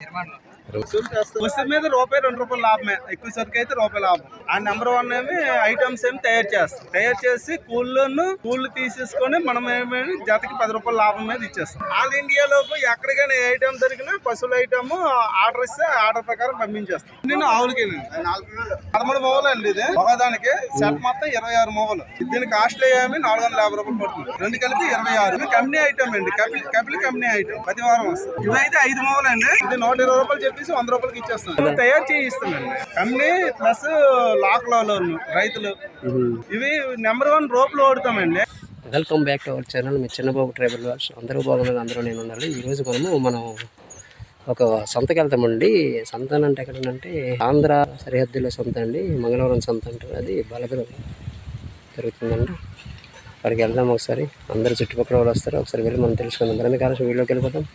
hermano. వస్తువు మీద రూపాయి రెండు రూపాయలు లాభమే. ఎక్కువ సరికి అయితే రూపాయి లాభం. ఆ నెంబర్ వన్ ఏమి ఐటమ్స్ ఏమి తయారు చేస్తాం. తయారు చేసి కూల్లోను కూళ్ళు తీసేసుకొని మనం ఏమి జతకి పది రూపాయలు లాభం మీద ఇచ్చేస్తాం. ఆల్ ఇండియాలోపు ఎక్కడికైనా ఏ ఐటమ్ దొరికినా పశువుల ఐటమ్ ఆర్డర్ ఇస్తే ఆర్డర్ ప్రకారం పంపించేస్తాం. నేను ఆవులకి పదమూడు మొగలు అండి ఇది. ఒకదానికి సెట్ మొత్తం ఇరవై ఆరు మొగలు దీని కాస్ట్ ఏమి నాలుగు వందల యాభై రూపాయలు పడుతుంది. రెండు కలిపి ఇరవై ఆరు. కంపెనీ ఐటమ్ అండి. కపిల్ కపిల్ కంపెనీ ఐటమ్ ప్రతి వారం వస్తుంది. ఇదైతే ఐదు మొగలు అండి ఇది నూట ఇరవై రూపాయలు చెప్పేసి వంద రూపాయలకి ఇచ్చేస్తాం ఇది తయారు చేయిస్తామండి కంపెనీ ప్లస్ లాక్ లోన్ రైతులు. ఇవి నెంబర్ వన్ రోప్లు ఓడుతామండి welcome back to our channel. Me Chinnababu tribal వాల్స్ అందరూ బాగున్నారు? అందరూ నేను ఉండాలి ఈరోజు మనము మనం ఒక సంతకి వెళ్తామండి. సంత అంటే ఎక్కడంటే ఆంధ్ర సరిహద్దులో సంత అండి. మంగళవారం సంత అంటారు. అది బలగలు జరుగుతుందండి. అక్కడికి వెళ్దాం ఒకసారి. అందరు చుట్టుపక్కల వాళ్ళు వస్తారు. ఒకసారి వెళ్ళి మనం తెలుసుకుందాం. మరి ఎందుకు ఆలస్యం వీడియోకి వెళ్ళిపోతాం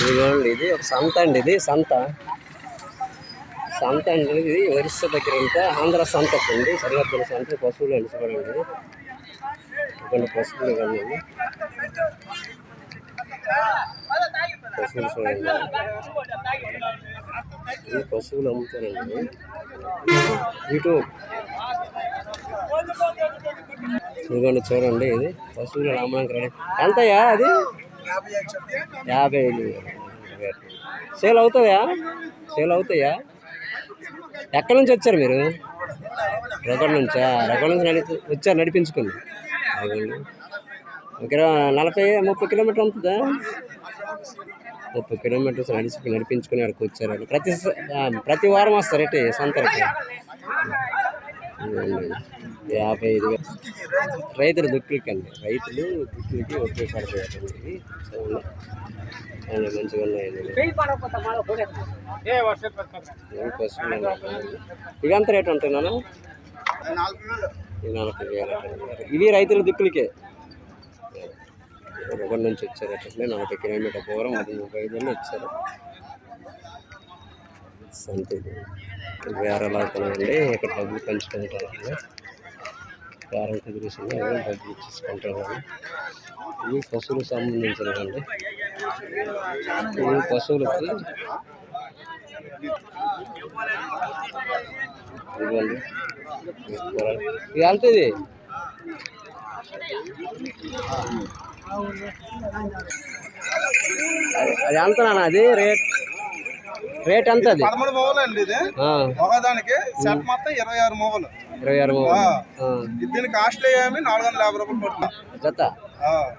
ఇదిగోండి ఇది ఒక సంత అండి ఇది సంత. సంత అండి ఇది ఒరిస్సా దగ్గర ఉంటే ఆంధ్ర సంత అండి సరిహద్దుల సంత పశువులు అండి చూడండి. కొన్ని పశువులు కానీ పశువులు చూడండి. ఈ పశువులు అమ్ముతారండి. ఇటు ఇదిగోండి చూడండి ఇది పశువులు అమ్మడానికి రెడీ ఎంతయ్యా అది? యాభై ఐదు సేల్ అవుతుందా సేల్ అవుతాయా? ఎక్కడి నుంచి వచ్చారు మీరు? రగడ నుంచా? రగడ నుంచి నడి వచ్చారు నడిపించుకుని ఒక నలభై ముప్పై కిలోమీటర్ ఉంటుందా? ముప్పై కిలోమీటర్స్ నడిచి నడిపించుకుని అక్కడికి వచ్చారు. ప్రతి ప్రతి వారం వస్తారు ఏంటి సంతరికి యాభై ఐదు వేలు. రైతులు దుక్కులకి అండి రైతులు దుక్కులకి చాలా మంచిగా ఉన్నాయండి. ఇవి ఎంత రేట్ ఉంటాయి నాన్న? నలభై వేలు. ఇవి రైతుల దిక్కులకే? ఒకటి నుంచి వచ్చారు అట్లే నలభై కిలోమీటర్ దూరం అది ముప్పై ఐదు వచ్చారు. సంతూరు వేరేలా కొనండి ఇక్కడ డబ్బులు పంచుకుంటారు పేరెంట్ కుదిరిసింది డబ్బులు ఇచ్చేసుకుంటారు ఇవి పశువులకు సంబంధించినవండి ఇవి పశువులకి ఇవ్వండి. ఇది ఎంత అది- అది ఎంత అది? రేట్? రేట్ ఎంత అది పదమూడు అండి ఇది. ఒకదానికి సెట్ మొత్తం ఇరవై ఆరు మొగలు ఇరవై ఆరు. ఆ, దీని ఏమి? నాలుగు వందల యాభై రూపాయలు పడుతుంది. జత?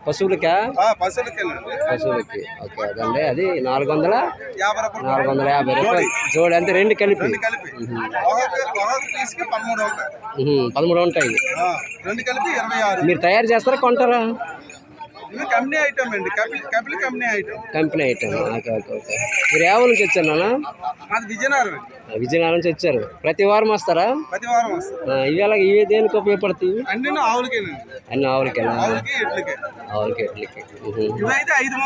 పశువులకా? ఆ, పశువులకేనండి. పశువులకి. ఓకే అదండి. అది నాలుగు వందల యాభై రూపాయలు నాలుగు వందల యాభై రూపాయలు. జోడి. అంతే రెండు కలిపి. పదమూడు పదమూడు ఉంటాయి. రెండు కలిపి ఇరవై ఆరు. మీరు తయారు చేస్తారా కొంటారా? కంపెనీ ఐటమ్ అండి. Kapil Kapil company item company item okay okay okay. మీరు ఏ నుంచి వచ్చారు నాన్న? మాది విజయనగరం విజయనగరం నుంచి వచ్చారు. ప్రతి వారం వస్తారా? ప్రతి వారం ఇవి ఎలా ఇవి దేనికి ఉపయోగపడతాయి అన్ని ఆవులకేనండి. అన్ని ఆవులకేనా? ఆవులకి ఆవులకి. ఇదైతే ఐదు.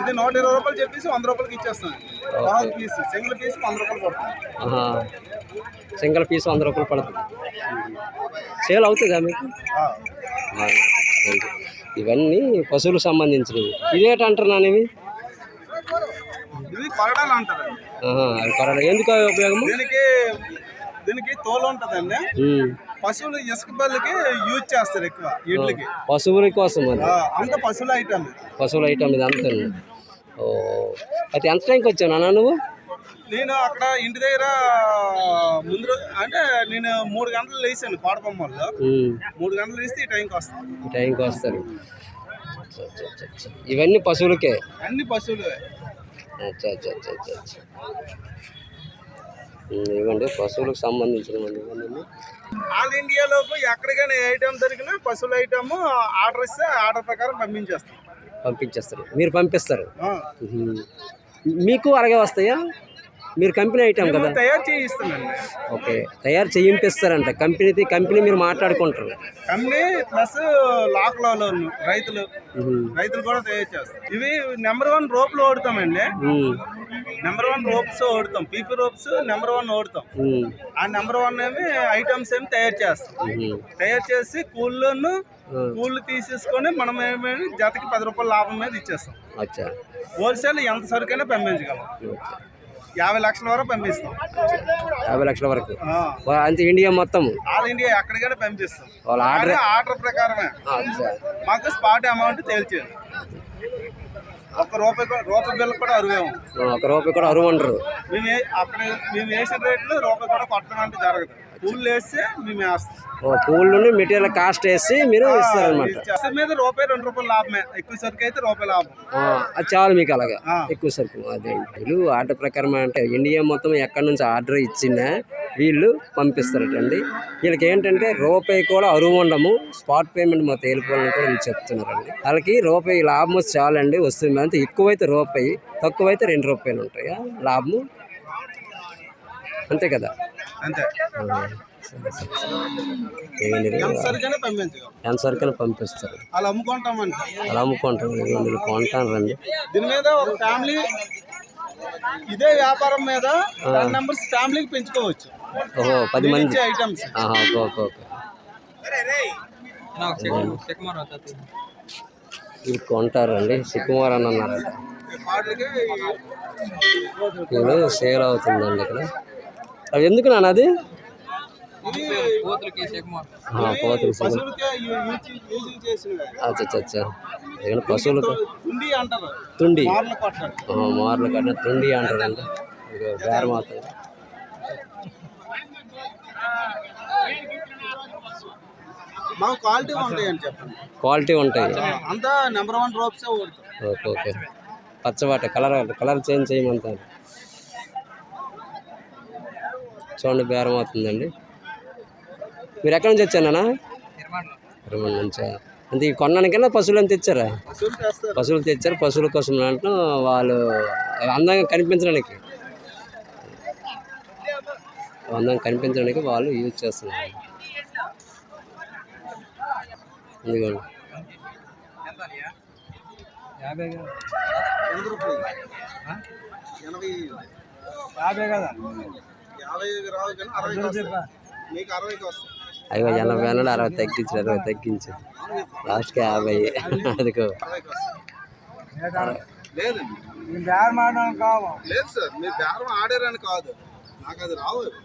ఇది నూట ఇరవై రూపాయలు చెప్పేసి వంద రూపాయలకి ఇచ్చేస్తాను. పీస్ సింగిల్ పీస్ వంద రూపాయలు పడుతుంది. సింగిల్ పీస్ వంద రూపాయలు పడుతుంది. సేల్ అవుతుందా మీకు. ఇవన్నీ పశువులకు సంబంధించినవి. ఇదేట అంటారు నాన్న ఇవి అవి కొరడ ఎందుకు అవి ఉపయోగము? దీనికి దీనికి తోలు ఉంటుందండి. పశువులు ఇసుక బళ్ళకి యూజ్ చేస్తారు ఎక్కువ ఇడ్లకి పశువుల కోసం అంత పశువుల ఐటమ్ పశువుల ఐటమ్ ఇది అంతా ఓ అయితే ఎంత టైంకి వచ్చావు నాన్న నువ్వు? నేను అక్కడ ఇంటి దగ్గర ముందు అంటే నేను మూడు గంటలు లేచాను కోడబొమ్మల్లో. ఉమ్. మూడు గంటలు లేస్తే ఈ టైంకి వస్తాను. ఈ టైంకి వస్తారు. ఇవన్నీ పశువులకే? అన్ని పశువులు అచ్చా అచ్చా అచ్చా అచ్చా అచ్చా ఉమ్, ఇవ్వండి పశువులకు సంబంధించిన ఇవన్నీ ఆల్ ఇండియాలోపు ఎక్కడికైనా ఐటమ్ దొరికినా పశువుల ఐటమ్ ఆర్డర్ ఇస్తే ఆర్డర్ ప్రకారం పంపించేస్తాం పంపించేస్తారు. మీరు పంపిస్తారు. మీకు అలాగే వస్తాయా? మీరు కంపెనీ ఐటమ్ కదా? తయారు చేయిస్తామండి ఓకే తయారు చేయింపిస్తారంట. కంపెనీ కంపెనీ మీరు మాట్లాడుకుంటారు. కంపెనీ ప్లస్ లాక్ లోన్ రైతులు. రైతులు కూడా తయారు చేస్తాం ఇవి నెంబర్ వన్ రోప్లు ఓడుతామండి నెంబర్ వన్ రోప్స్ ఓడుతాం పీపీ రోప్స్ నెంబర్ వన్ ఓడుతాం ఆ నెంబర్ వన్ ఏమి ఐటమ్స్ ఏమి తయారు చేస్తాం. తయారు చేసి కూల్లోను కూళ్ళు తీసేసుకొని మనం ఏమైనా జతకి పది రూపాయల లాభం మీద ఇచ్చేస్తాం. హోల్సేల్ ఎంత సరుకైనా పంపించగలం. యాభై లక్షల వరకు పంపిస్తాం. యాభై లక్షల వరకు. అంతే ఇండియా మొత్తం. ఆల్ ఇండియా ఎక్కడికైనా పంపిస్తాం. వాళ్ళ ఆర్డర్ ఆర్డర్ ప్రకారమే. మాకు స్పాట్ అమౌంట్ తేల్చేది. ఒక్క రూపాయి కూడా- రూపాయి బిల్ కూడా అరువేము. ఒక రూపాయి కూడా అరువు అంటారు మేము ఏ- అక్కడ మేము వేసిన రేట్లు రూపాయి కూడా కొట్టడం అంటే జరగదు. కూల్ వేస్తే మేము వేస్తాం. ఓ పూల్ మెటీరియల్ కాస్ట్ వేసి మీరు ఇస్తారనమాట మీద రూపాయి రెండు రూపాయలు లాభమే. ఎక్కువ సరుకు అయితే రూపాయి లాభం. అది చాలు మీకు అలాగా. ఎక్కువ సరుకు. అదే ఆర్డర్ ప్రకారం అంటే ఇండియా మొత్తం ఎక్కడి నుంచి ఆర్డర్ ఇచ్చినా వీళ్ళు పంపిస్తారటండి. వీళ్ళకి ఏంటంటే రూపాయి కూడా అరువు ఉండము స్పాట్ పేమెంట్ మొత్తం వెళ్ళిపోవాలని కూడా వీళ్ళు చెప్తున్నారండి. వాళ్ళకి రూపాయి లాభం చాలండి వస్తుంది అంతే ఎక్కువైతే రూపాయి తక్కువైతే రెండు రూపాయలు ఉంటాయా? లాభము? అంతే కదా? అంతే. ఎంత పంపిస్తారు. అలా అమ్ముకుంటామండి అలా వీళ్ళు కొంటాను రండి. దీని మీద ఒక ఫ్యామిలీ ఇదే వ్యాపారం మీద టెన్ మెంబర్స్ ఫ్యామిలీకి పెంచుకోవచ్చు. ఓహో పది మంది. ఐటమ్స్. ఆహా, ఓకే ఓకే ఓకే. వీళ్ళు కొంటారండి. సుకుమార్ అని అన్నారట వీళ్ళు సేల్ అవుతుందండి ఇక్కడ. అవి ఎందుకు నాన్న అది? చేసినవి. అచ్చా ఇక్కడ పశువులకు తుండి మార్ల కట్టిన తుండి అంటారండి బేరం అవుతుంది. క్వాలిటీ ఉంటాయి అని చెప్పండి. క్వాలిటీ ఉంటాయి. అంతా నెంబర్ వన్ రోప్సే ఓకే ఓకే. పచ్చబాట కలర్ కలర్ చేంజ్ చేయమంటారు. చూడండి బేరం అవుతుందండి. మీరు ఎక్కడి నుంచి వచ్చానా తిరుమల నుంచా అంటే ఈ కొనడానికైనా పశువులు అని తెచ్చారా పశువులు తెచ్చారు పశువుల కోసం అంటూ వాళ్ళు అందంగా కనిపించడానికి అందంగా కనిపించడానికి వాళ్ళు యూజ్ చేస్తున్నారు ఇదిగోండి యాభై కదా యాభై రావు కానీ అరవైకి వస్తాయి అరవైకి వస్తాయి అయ్యో ఎనభై అన్నాడు అరవై తగ్గించారు అరవై తగ్గించి. లాస్ట్కి యాభై. అదిగో. లేదు. సార్ మీరు బేరం ఆడారని కాదు. నాకు అది రావు